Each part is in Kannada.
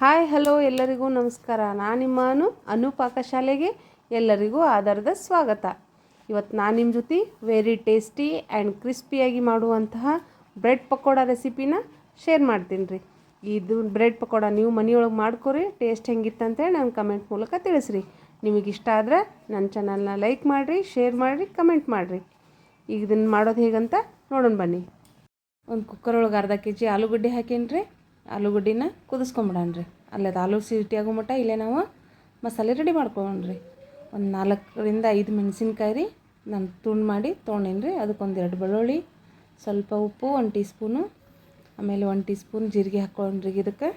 ಹಾಯ್, ಹಲೋ ಎಲ್ಲರಿಗೂ ನಮಸ್ಕಾರ. ನಾನು ನಿಮ್ಮ ಅನು ಶಾಲೆಗೆ ಎಲ್ಲರಿಗೂ ಆಧಾರದ ಸ್ವಾಗತ. ಇವತ್ತು ನಾನು ನಿಮ್ಮ ಜೊತೆ ವೆರಿ ಟೇಸ್ಟಿ ಆ್ಯಂಡ್ ಕ್ರಿಸ್ಪಿಯಾಗಿ ಮಾಡುವಂತಹ ಬ್ರೆಡ್ ಪಕೋಡ ರೆಸಿಪಿನ ಶೇರ್ ಮಾಡ್ತೀನಿ ರೀ. ಇದು ಬ್ರೆಡ್ ಪಕೋಡ ನೀವು ಮನೆಯೊಳಗೆ ಮಾಡ್ಕೊರಿ ಟೇಸ್ಟ್ ಹೆಂಗಿತ್ತಂತೇಳಿ ನನ್ನ ಕಮೆಂಟ್ ಮೂಲಕ ತಿಳಿಸ್ರಿ. ನಿಮಗೆ ಇಷ್ಟ ಆದ್ರೆ ನನ್ನ ಚಾನಲ್ನ ಲೈಕ್ ಮಾಡಿರಿ ಶೇರ್ ಮಾಡಿರಿ ಕಮೆಂಟ್ ಮಾಡಿರಿ. ಈಗ ಇದನ್ನು ಮಾಡೋದು ಹೇಗಂತ ನೋಡೋಣ ಬನ್ನಿ. ಒಂದು ಕುಕ್ಕರ್ ಒಳಗೆ ಅರ್ಧ ಕೆ ಜಿ ಆಲೂಗಡ್ಡೆ ಹಾಕೀನಿ ರೀ ಆಲೂಗಡ್ಡಿನ ಕುದಿಸ್ಕೊಂಬಿಡಣ್ರಿ. ಅಲ್ಲೇ ಅದು ಆಲೂ ಸಿಟಿ ಆಗೋ ಮಟ್ಟ ಇಲ್ಲೇ ನಾವು ಮಸಾಲೆ ರೆಡಿ ಮಾಡ್ಕೊಳ್ಳೋಣ್ರಿ ಒಂದು ನಾಲ್ಕರಿಂದ ಐದು ಮೆಣಸಿನ್ಕಾಯಿ ರೀ, ನಾನು ತುಂಡು ಮಾಡಿ ತೊಗೊಂಡೇನಿ ರೀ, ಅದಕ್ಕೊಂದು ಎರಡು ಬೆಳ್ಳುಳ್ಳಿ, ಸ್ವಲ್ಪ ಉಪ್ಪು, ಒಂದು ಟೀ ಸ್ಪೂನು ಆಮೇಲೆ ಒಂದು ಟೀ ಸ್ಪೂನ್ ಜೀರಿಗೆ ಹಾಕ್ಕೊಂಡ್ರಿ ಇದಕ್ಕೆ.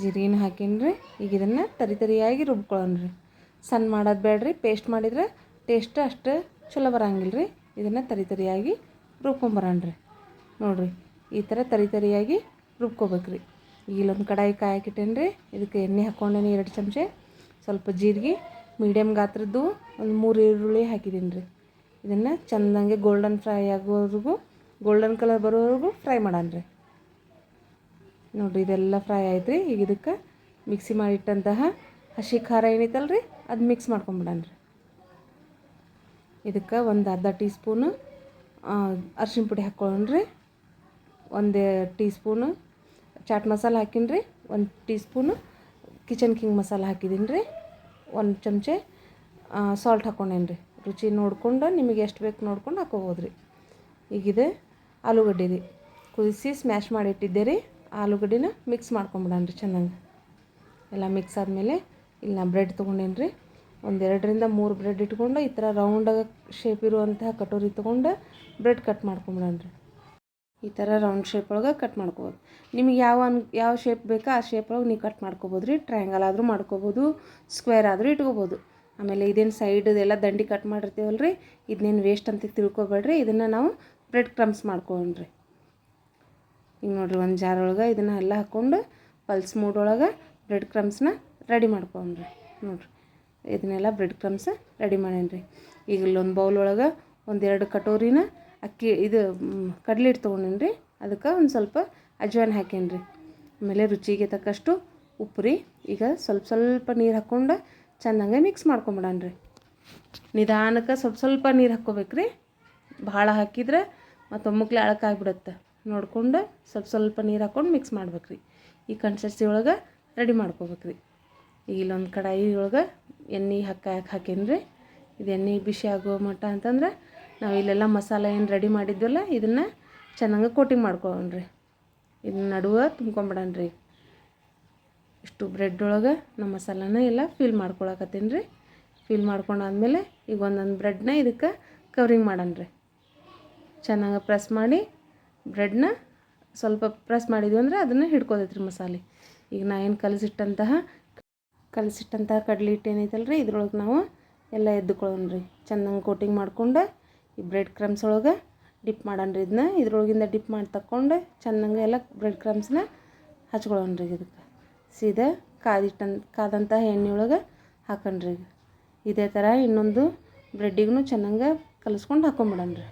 ಜೀರಿಗೆನ ಹಾಕೀನಿ ಈಗ ಇದನ್ನು ತರಿ ತರಿಯಾಗಿ ರುಬ್ಕೊಳ್ಳೋಣ್ರಿ ಸಣ್ಣ ಮಾಡೋದು ಬೇಡ್ರಿ ಪೇಸ್ಟ್ ಮಾಡಿದ್ರೆ ಟೇಸ್ಟ್ ಅಷ್ಟು ಚಲೋ ಬರಂಗಿಲ್ಲ ರೀ ಇದನ್ನು ತರಿ ತರಿಯಾಗಿ ರುಬ್ಕೊಂಬರೋಣ್ರಿ. ನೋಡಿರಿ ಈ ಥರ ತರಿ ತರಿಯಾಗಿ ರುಬ್ಕೋಬೇಕ್ರಿ. ಈಗ ಇಲ್ಲೊಂದು ಕಡಾಯಿ ಕಾಯಕ್ಕಿಟ್ಟೇನಿ ರೀ ಇದಕ್ಕೆ ಎಣ್ಣೆ ಹಾಕ್ಕೊಂಡೇನೆ ಎರಡು ಚಮಚ, ಸ್ವಲ್ಪ ಜೀರಿಗೆ ಮೀಡಿಯಮ್ ಗಾತ್ರದ್ದು ಒಂದು ಮೂರು ಈರುಳ್ಳಿ ಹಾಕಿದ್ದೀನಿ ರೀ ಇದನ್ನು ಚೆಂದಂಗೆ ಗೋಲ್ಡನ್ ಫ್ರೈ ಆಗೋವರೆಗೂ ಗೋಲ್ಡನ್ ಕಲರ್ ಬರೋವರೆಗೂ ಫ್ರೈ ಮಾಡೋಣ ರೀ ನೋಡಿರಿ ಇದೆಲ್ಲ ಫ್ರೈ ಆಯ್ತು ರೀ ಈಗ ಇದಕ್ಕೆ ಮಿಕ್ಸಿ ಮಾಡಿಟ್ಟಂತಹ ಹಸಿ ಖಾರ ಏನೈತಲ್ಲ ರೀ ಅದು ಮಿಕ್ಸ್ ಮಾಡ್ಕೊಂಬಿಡಣ್ರಿ ಇದಕ್ಕೆ ಒಂದು ಅರ್ಧ ಟೀ ಸ್ಪೂನು ಅರ್ಶಿಣ ಪುಡಿ ಹಾಕ್ಕೊಳ್ಳೋಣ್ರಿ. ಒಂದು ಟೀ ಸ್ಪೂನು ಚಾಟ್ ಮಸಾಲ ಹಾಕೀನಿ ರೀ ಒಂದು tea spoon kitchen king masala ಹಾಕಿದ್ದೀನಿ ರೀ ಒಂದು ಚಮಚೆ ಸಾಲ್ಟ್ ಹಾಕ್ಕೊಂಡೇನಿ ರೀ ರುಚಿ ನೋಡ್ಕೊಂಡು ನಿಮಗೆ ಎಷ್ಟು ಬೇಕು ನೋಡ್ಕೊಂಡು ಹಾಕೋಬೋದು ರೀ ಈಗಿದೆ ಆಲೂಗಡ್ಡೆ ರೀ ಕುದಿಸಿ ಸ್ಮ್ಯಾಶ್ ಮಾಡಿ ಇಟ್ಟಿದ್ದೆ ರೀ ಆಲೂಗಡ್ಡೆನ ಮಿಕ್ಸ್ ಮಾಡ್ಕೊಂಬಿಡೋಣ ರೀ ಚೆನ್ನಾಗಿ. ಎಲ್ಲ ಮಿಕ್ಸ್ ಆದಮೇಲೆ ಇಲ್ಲಿ ಬ್ರೆಡ್ ತೊಗೊಂಡೇನಿ ರೀ ಒಂದು ಎರಡರಿಂದ ಮೂರು ಬ್ರೆಡ್ ಇಟ್ಕೊಂಡು ಈ ಥರ ರೌಂಡಾಗಿ ಶೇಪ್ ಇರುವಂತಹ ಕಟೋರಿ ತೊಗೊಂಡು ಬ್ರೆಡ್ ಕಟ್ ಮಾಡ್ಕೊಂಬಿಡೋಣ ರೀ ಈ ಥರ ರೌಂಡ್ ಶೇಪ್ ಒಳಗೆ ಕಟ್ ಮಾಡ್ಕೋಬೋದು. ನಿಮಗೆ ಯಾವ ಅನ್, ಯಾವ ಶೇಪ್ ಬೇಕೋ ಆ ಶೇಪ್ ಒಳಗೆ ನೀವು ಕಟ್ ಮಾಡ್ಕೋಬೋದು ರೀ ಟ್ರಯಾಂಗಲ್ ಆದರೂ ಮಾಡ್ಕೋಬೋದು ಸ್ಕ್ವೇರ್ ಆದರೂ ಇಟ್ಕೋಬೋದು. ಆಮೇಲೆ ಇದೇನು ಸೈಡ್ ಎಲ್ಲ ದಂಡಿ ಕಟ್ ಮಾಡಿರ್ತೀವಲ್ಲ ರೀ ಇದನ್ನೇನು ವೇಸ್ಟ್ ಅಂತ ತಿಳ್ಕೊಬೇಡ್ರಿ. ಇದನ್ನು ನಾವು ಬ್ರೆಡ್ ಕ್ರಮ್ಸ್ ಮಾಡ್ಕೊಂಡ್ರಿ. ಈಗ ನೋಡಿರಿ ಒಂದು ಜಾರ್ ಒಳಗೆ ಇದನ್ನು ಎಲ್ಲ ಹಾಕ್ಕೊಂಡು ಪಲ್ಸ್ ಮೂಡೊಳಗೆ ಬ್ರೆಡ್ ಕ್ರಮ್ಸ್ನ ರೆಡಿ ಮಾಡ್ಕೊಂಡ್ರಿ. ನೋಡಿರಿ, ಇದನ್ನೆಲ್ಲ ಬ್ರೆಡ್ ಕ್ರಮ್ಸ್ ರೆಡಿ ಮಾಡೇನ್ರಿ. ಈಗ ಇಲ್ಲೊಂದು ಬೌಲ್ ಒಳಗೆ ಒಂದೆರಡು ಕಟೋರಿನ ಅಕ್ಕಿ ಇದು ಕಡಲೆ ಹಿಟ್ಟು ತೊಗೊಂಡೇನಿ ರೀ ಅದಕ್ಕೆ ಒಂದು ಸ್ವಲ್ಪ ಅಜ್ವಾನ್ ಹಾಕೇನಿ ರೀ ಆಮೇಲೆ ರುಚಿಗೆ ತಕ್ಕಷ್ಟು ಉಪ್ಪು ರೀ ಈಗ ಸ್ವಲ್ಪ ಸ್ವಲ್ಪ ನೀರು ಹಾಕ್ಕೊಂಡು ಚೆಂದಂಗೆ ಮಿಕ್ಸ್ ಮಾಡ್ಕೊಂಬಿಡಣ ರೀ ನಿಧಾನಕ್ಕೆ ಸ್ವಲ್ಪ ಸ್ವಲ್ಪ ನೀರು ಹಾಕ್ಕೋಬೇಕು ರೀ ಭಾಳ ಹಾಕಿದ್ರೆ ಮತ್ತು ಒಮ್ಮಕ್ಲೆ ಅಳಕಾಗ್ಬಿಡುತ್ತೆ ನೋಡ್ಕೊಂಡು ಸ್ವಲ್ಪ ಸ್ವಲ್ಪ ನೀರು ಹಾಕ್ಕೊಂಡು ಮಿಕ್ಸ್ ಮಾಡ್ಬೇಕು ರೀ ಈ ಕನ್ಸಿಸ್ಟಿ ಒಳಗೆ ರೆಡಿ ಮಾಡ್ಕೋಬೇಕು ರೀ ಈಗ ಇಲ್ಲೊಂದು ಕಡಾಯಿ ಒಳಗೆ ಎಣ್ಣೆ ಹಾಕಿ ಹಾಕೇನಿ ರೀ ಇದು ಎಣ್ಣೆ ಬಿಸಿ ಆಗೋ ಮಟ್ಟ ಅಂತಂದ್ರೆ ನಾವು ಇಲ್ಲೆಲ್ಲ ಮಸಾಲೆ ಏನು ರೆಡಿ ಮಾಡಿದ್ವಲ್ಲ, ಇದನ್ನು ಚೆನ್ನಾಗಿ ಕೋಟಿಂಗ್ ಮಾಡ್ಕೊಳ್ಳೋಣ್ರಿ ಇದನ್ನ ನಡುವೆ ತುಂಬ್ಕೊಂಬಿಡೋಣ ರೀ ಇಷ್ಟು ಬ್ರೆಡ್ ಒಳಗೆ ನಮ್ಮ ಮಸಾಲನ ಎಲ್ಲ ಫಿಲ್ ಮಾಡ್ಕೊಳಕತ್ತೀನಿ ರೀ ಫಿಲ್ ಮಾಡ್ಕೊಂಡಾದ್ಮೇಲೆ ಈಗ ಒಂದೊಂದು ಬ್ರೆಡ್ನ ಇದಕ್ಕೆ ಕವರಿಂಗ್ ಮಾಡೋಣ ರೀ ಚೆನ್ನಾಗಿ ಪ್ರೆಸ್ ಮಾಡಿ ಬ್ರೆಡ್ನ ಸ್ವಲ್ಪ ಪ್ರೆಸ್ ಮಾಡಿದ್ವಿ ಅಂದ್ರೆ ಅದನ್ನು ಹಿಡ್ಕೊತೈತೆ ರೀ ಮಸಾಲೆ. ಈಗ ನಾ ಏನು ಕಲಸಿಟ್ಟಂತಹ ಕಲಸಿಟ್ಟಂತಹ ಕಡಲೆ ಹಿಟ್ಟು ಏನೈತಲ್ಲ ರೀ ಇದ್ರೊಳಗೆ ನಾವು ಎಲ್ಲ ಎದ್ದುಕೊಳ್ಳೋಣ ರೀ ಚೆನ್ನಾಗಿ ಕೋಟಿಂಗ್ ಮಾಡ್ಕೊಂಡು ಈ ಬ್ರೆಡ್ ಕ್ರಮ್ಸ್ ಒಳಗೆ ಡಿಪ್ ಮಾಡೋಣ ರೀ ಇದನ್ನ ಇದ್ರೊಳಗಿಂದ ಡಿಪ್ ಮಾಡಿ ತಕ್ಕೊಂಡು ಚೆನ್ನಾಗಿ ಎಲ್ಲ ಬ್ರೆಡ್ ಕ್ರಮ್ಸ್ನ ಹಚ್ಕೊಳ್ಳೋಣ ರೀ ಇದಕ್ಕೆ. ಸೀದಾ ಕಾದಿಟ್ಟಂತ ಕಾದಂಥ ಎಣ್ಣೆ ಒಳಗೆ ಈಗ. ಇದೇ ಥರ ಇನ್ನೊಂದು ಬ್ರೆಡ್ಡಿಗೂ ಚೆನ್ನಾಗಿ ಕಲಿಸ್ಕೊಂಡು ಹಾಕೊಂಬಿಡೋಣ ರೀ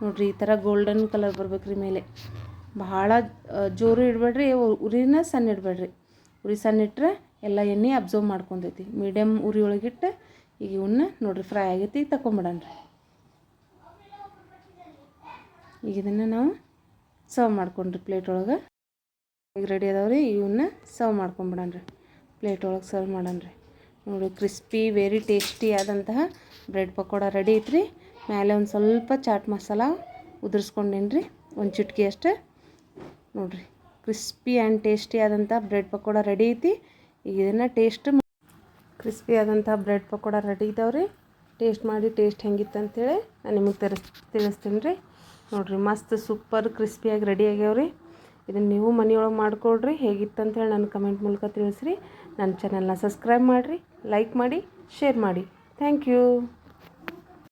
ನೋಡಿರಿ ಈ ಥರ ಗೋಲ್ಡನ್ ಕಲರ್ ಬರ್ಬೇಕು ರೀ ಮೇಲೆ. ಭಾಳ ಜೋರು ಇಡಬೇಡ್ರಿ ಉರಿನ ಸಣ್ಣ ಇಡಬೇಡ್ರಿ. ಉರಿ ಸಣ್ಣ ಇಟ್ಟರೆ ಎಲ್ಲ ಎಣ್ಣೆ ಅಬ್ಸರ್ವ್ ಮಾಡ್ಕೊತೈತಿ. ಮೀಡಿಯಮ್ ಉರಿ ಒಳಗಿಟ್ಟು ಈಗ ಇವನ್ನ ನೋಡಿರಿ ಫ್ರೈ ಆಗೈತಿ ತಗೊಂಬಿಡೋಣ ರೀ ಈಗ ಇದನ್ನು ನಾವು ಸರ್ವ್ ಮಾಡ್ಕೊಂಡ್ರಿ ಪ್ಲೇಟ್ ಒಳಗೆ. ಈಗ ರೆಡಿ ರೀ ಇವನ್ನ ಸರ್ವ್ ಮಾಡ್ಕೊಂಬಿಡೋಣ ರೀ ಪ್ಲೇಟ್ ಒಳಗೆ ಸರ್ವ್ ಮಾಡೋಣ ರೀ ನೋಡಿ ಕ್ರಿಸ್ಪಿ ವೆರಿ ಟೇಸ್ಟಿ ಆದಂತಹ ಬ್ರೆಡ್ ಪಕೋಡ ರೆಡಿ ಐತ್ರಿ. ಮೇಲೆ ಒಂದು ಸ್ವಲ್ಪ ಚಾಟ್ ಮಸಾಲ ಉದುರಿಸ್ಕೊಂಡೇನ್ರಿ. ಒಂದು ಚಿಟ್ಕಿ ಅಷ್ಟೇ. ನೋಡಿರಿ ಕ್ರಿಸ್ಪಿ ಆ್ಯಂಡ್ ಟೇಸ್ಟಿ ಆದಂಥ ಬ್ರೆಡ್ ಪಕೋಡ ರೆಡಿ ಐತಿ. ಈಗ ಇದನ್ನು ಟೇಸ್ಟ್ ಕ್ರಿಸ್ಪಿ ಆದಂಥ ಬ್ರೆಡ್ ಪಕೋಡ ರೆಡಿ ಇದಾವ್ರಿ. ಟೇಸ್ಟ್ ಮಾಡಿ ಟೇಸ್ಟ್ ಹೆಂಗಿತ್ತು ಅಂತೇಳಿ ನಾನು ನಿಮಗೆ ತರಿಸ್ ತಿಳಿಸ್ತೀನಿ ರೀ ನೋಡಿರಿ, ಮಸ್ತ್ ಸೂಪರ್ ಕ್ರಿಸ್ಪಿಯಾಗಿ ರೆಡಿ ಆಗ್ಯಾವ್ರಿ. ಇದನ್ನು ನೀವು ಮನೆಯೊಳಗೆ ಮಾಡಿಕೊಡ್ರಿ ಹೇಗಿತ್ತು ಅಂತೇಳಿ ನನ್ನ ಕಮೆಂಟ್ ಮೂಲಕ ತಿಳಿಸ್ರಿ. ನನ್ನ ಚಾನಲ್ನ ಸಬ್ಸ್ಕ್ರೈಬ್ ಮಾಡಿರಿ ಲೈಕ್ ಮಾಡಿ ಶೇರ್ ಮಾಡಿ. Thank you